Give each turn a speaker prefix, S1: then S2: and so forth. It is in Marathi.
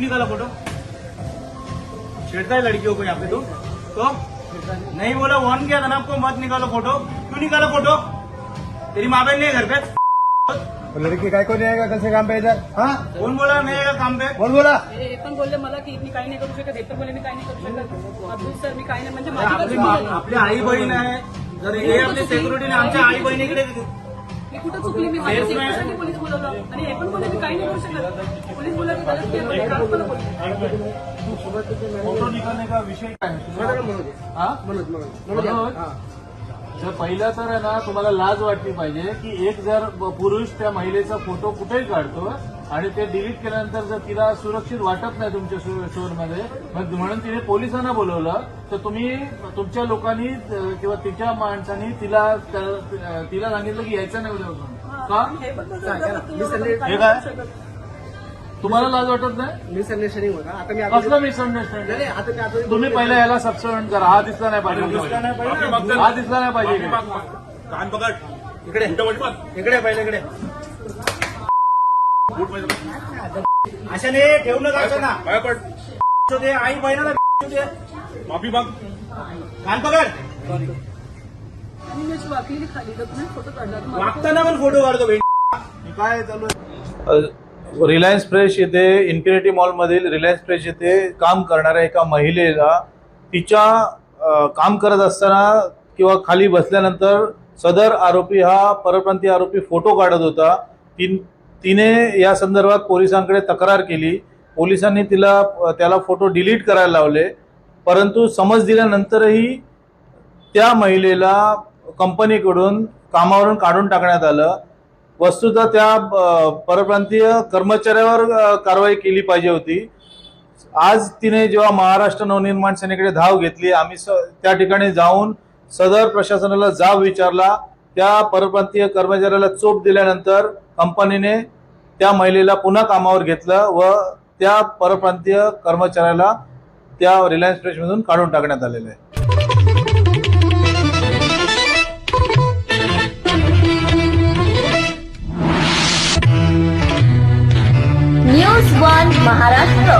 S1: निकाला फ़ोटो छेड़ता है लड़कियों को यहाँ पे तो। तो नहीं बोला वन किया था ना आपको मत निकालो फ़ोटो क्यों निकालो फ़ोटो तेरी माँ बहन नहीं है घर पे।
S2: तो लड़की काय को नहीं आएगा कल से काम पे इधर? हाँ?
S1: कौन बोला नहीं आएगा काम पे?
S2: कौन बोला?
S3: हे पण बोलले मला की मी काही नाही करू शकत हे पण बोलले मी काही नाही करू शकत अब्दुल सर मी काही नाही म्हणजे.
S1: आपली आई बहीण आहे जर हे आपली सेक्युरिटीने आमच्या आई बहिणीकडे
S3: मी कुठं चुकली? मी माझ्या. सेक्युरिटीसाठी पोलीस बोलवलं. आणि हे पण बोलले मी काही नाही करू शकत पोलीस बोलले की गलत केलं म्हणजे काल मला बोलले
S4: फोटो निकालने का? विषय काय हा? मनोज? जर पहिलं तर आहे ना तुम्हाला लाज वाटली पाहिजे की एक जर पुरुष त्या महिलेचा फोटो कुठेही काढतो आणि ते डिलीट केल्यानंतर जर तिला सुरक्षित वाटत नाही तुमच्या शोरमध्ये मग म्हणून तिने पोलिसांना बोलवलं तर तुम्ही तुमच्या लोकांनी किंवा तिच्या माणसांनी तिला तिला सांगितलं की यायचं नाही उद्या. का? तुम्हाला लाज वाटत नाही?
S2: मिसअंडरस्टँडिंग होता. आता मी
S4: कसलं मिसअंडरस्टँडिंग
S2: आता मी आता
S4: तुम्ही पहिला याला सबस्टिट्यूट करा. हा दिसला नाही पाहिजे हा दिसला नाही पाहिजे
S1: कान पकड. इकडे. इकडे पहिले इकडे. अशाने ठेवू नका असं ना ते आई बहिणाला दे.
S5: माफी माग.
S1: कान पकड.
S3: आणि मी अशी वाकलेली खाली फोटो काढला.
S1: वागताना पण फोटो काढतो बहीण
S4: काय चालू रिलायन्स फ्रेश येथे इन्फिनिटी मॉलमधील रिलायन्स फ्रेश येथे काम करणाऱ्या एका महिलेला तिच्या काम करत असताना किंवा खाली बसल्यानंतर सदर आरोपी हा परप्रांतीय आरोपी फोटो काढत होता. तीन तिने या संदर्भात पोलिसांकडे तक्रार केली. पोलिसांनी तिला त्याला फोटो डिलीट करायला लावले. परंतु समज दिल्यानंतरही त्या महिलेला कंपनीकडून कामावरून काढून टाकण्यात आलं. वस्तुतः त्या परप्रांतीय कर्मचाऱ्यावर कारवाई केली पाहिजे होती. आज तिने जेव्हा महाराष्ट्र नवनिर्माण सेनेकडे धाव घेतली आम्ही स त्या ठिकाणी जाऊन सदर प्रशासनाला जाब विचारला. त्या परप्रांतीय कर्मचाऱ्याला चोप दिल्यानंतर कंपनीने त्या महिलेला पुन्हा कामावर घेतलं व त्या परप्रांतीय कर्मचाऱ्याला त्या रिलायन्स फ्रेशमधून काढून टाकण्यात आलेलं आहे.
S6: Maharashtra.